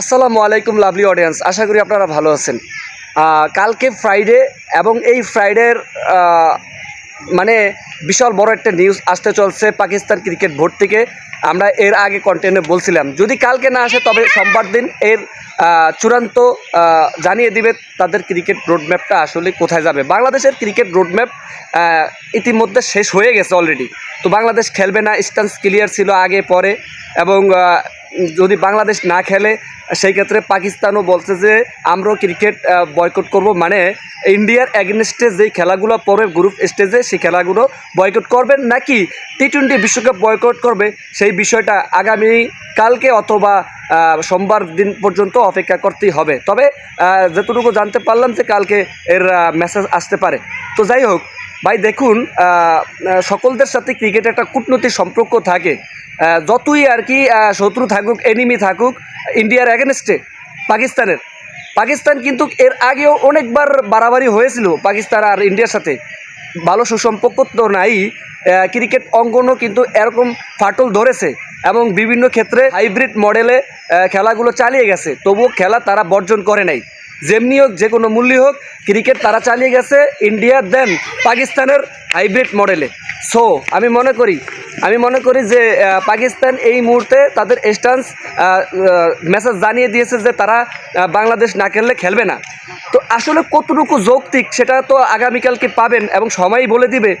আসসালামু আলাইকুম lovely audience আশা করি আপনারা ভালো আছেন। কালকে ফ্রাইডে এবং এই ফ্রাইডের মানে বিশাল বড় একটা নিউজ আসতে চলছে পাকিস্তান ক্রিকেট বোর্ড থেকে। আমরা এর আগে কন্টেন্টে বলছিলাম। যদি কালকে না আসে, তবে সোমবার দিন এর চূড়ান্ত জানিয়ে দিবে তাদের ক্রিকেট রোডম্যাপটা আসলে কোথায় যাবে। বাংলাদেশের ক্রিকেট রোডম্যাপ ইতিমধ্যে শেষ হয়ে গেছে অলরেডি তো বাংলাদেশ খেলবে না। স্টান্স ক্লিয়ার ছিল আগে, পরে। এবং যদি বাংলাদেশ না খেলে, সেই ক্ষেত্রে পাকিস্তানও বলছে যে, আমরাও ক্রিকেট বয়কট করব। মানে ইন্ডিয়ার অ্যাগেনস্টে যেই খেলাগুলো পড়বে গ্রুপ স্টেজে সেই খেলাগুলো বয়কট করবেন নাকি টি টোয়েন্টি বিশ্বকাপ বয়কট করবে? সেই বিষয়টা আগামী কালকে অথবা সোমবার দিন পর্যন্ত অপেক্ষা করতেই হবে। তবে যতটুকু জানতে পারলাম যে কালকে এর মেসেজ আসতে পারে। তো যাই হোক ভাই, দেখুন সকলদের সাথে ক্রিকেটে একটা কূটনৈতিক সম্পর্ক থাকে। যতই আর কি শত্রু থাকুক এনিমি থাকুক ইন্ডিয়ার অ্যাগেনস্টে পাকিস্তানের। পাকিস্তান কিন্তু এর আগেও অনেকবার বাড়াবাড়ি হয়েছিল পাকিস্তান আর ইন্ডিয়ার সাথে। ভালো সুসম্পর্ক তো নাই ক্রিকেট অঙ্গনও কিন্তু এরকম ফাটল ধরেছে এবং বিভিন্ন ক্ষেত্রে হাইব্রিড মডেলে খেলাগুলো চালিয়ে গেছে। তবুও খেলা তারা বর্জন করে নাই। যেমনি হোক, যে কোনো মূল্যই হোক, ক্রিকেট তারা চালিয়ে গেছে, ইন্ডিয়া, দেন পাকিস্তানের হাইব্রিড মডেলে। সো আমি মনে করি, আমি মনে করি যে পাকিস্তান এই মুহূর্তে তাদের স্টান্স মেসেজ জানিয়ে দিয়েছে যে তারা বাংলাদেশ না খেললে খেলবে না। তো আসলে কতটুকু যৌক্তিক সেটা তো আগামীকালকে পাবেন এবং সময়ই বলে দিবে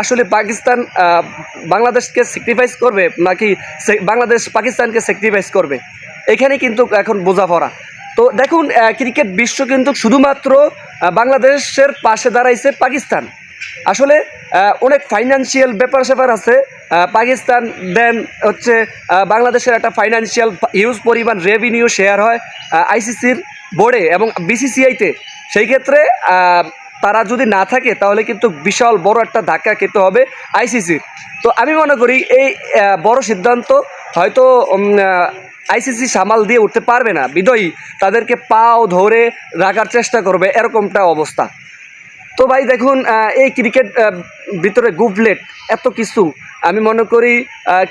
আসলে পাকিস্তান বাংলাদেশকে স্যাক্রিফাইস করবে নাকি বাংলাদেশ পাকিস্তানকে স্যাক্রিফাইস করবে। এখানে কিন্তু এখন বোঝাপড়া। তো দেখুন ক্রিকেট বিশ্ব কিন্তু শুধুমাত্র বাংলাদেশের পাশে দাঁড়াইছে পাকিস্তান। আসলে অনেক ফাইন্যান্সিয়াল ব্যাপার স্যাপার আছে। পাকিস্তান দেন হচ্ছে বাংলাদেশের একটা ফাইন্যান্সিয়াল হিউজ পরিমাণ রেভিনিউ শেয়ার হয় আইসিসির বোর্ডে এবং বিসিসিআইতে সেই ক্ষেত্রে তারা যদি না থাকে, তাহলে কিন্তু বিশাল বড় একটা ধাক্কা খেতে হবে আইসিসির তো আমি মনে করি, এই বড় সিদ্ধান্ত হয়তো আইসিসি সামাল দিয়ে উঠতে পারবে না। বিদয়ী তাদেরকে পাও ধরে রাখার চেষ্টা করবে, এরকমটা অবস্থা। তো ভাই দেখুন এই ক্রিকেট ভিতরে গুবলেট, এত কিছু। আমি মনে করি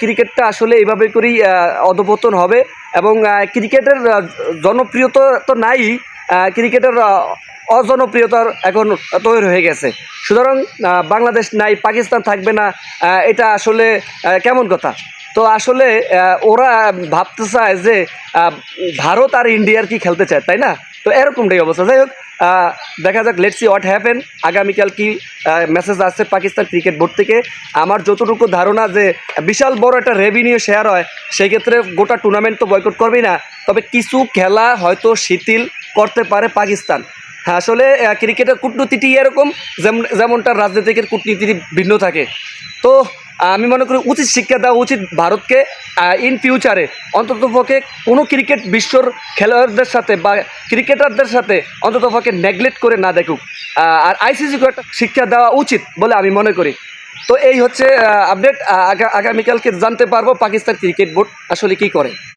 ক্রিকেটটা আসলে এইভাবে করেই অধপতন হবে এবং ক্রিকেটের জনপ্রিয়তা তো নাই ক্রিকেটের অজনপ্রিয়তার এখন তৈরি হয়ে গেছে। সুতরাং বাংলাদেশ নাই, পাকিস্তান থাকবে না এটা আসলে কেমন কথা? তো আসলে ওরা ভাবতে চায় যে ভারত আর ইন্ডিয়ার কি খেলতে চায়, তাই না? তো এরকমটাই অবস্থা। যাই হোক দেখা যাক লেটসি হোয়াট হ্যাপেন আগামীকাল কি মেসেজ আসছে পাকিস্তান ক্রিকেট বোর্ড থেকে। আমার যতটুকু ধারণা যে, বিশাল বড় একটা রেভিনিউ শেয়ার হয়, সেই ক্ষেত্রে গোটা টুর্নামেন্ট তো বয়কট করবেই না। তবে কিছু খেলা হয়তো শিথিল করতে পারে পাকিস্তান। হ্যাঁ আসলে ক্রিকেটের কূটনীতিটি এরকম, যেমন, যেমনটা রাজনীতিকের কূটনীতি ভিন্ন থাকে। তো আমি মনে করি উচিত শিক্ষা দেওয়া উচিত ভারতকে ইন ফিউচারে অন্ততপক্ষে কোনো ক্রিকেট বিশ্বর খেলোয়াড়দের সাথে বা ক্রিকেটারদের সাথে অন্ততপক্ষে নেগলেক্ট করে না দেখুক। আর আইসিসিকে একটা শিক্ষা দেওয়া উচিত বলে আমি মনে করি। তো এই হচ্ছে আপডেট আগামীকালকে জানতে পারব পাকিস্তান ক্রিকেট বোর্ড আসলে কি করে।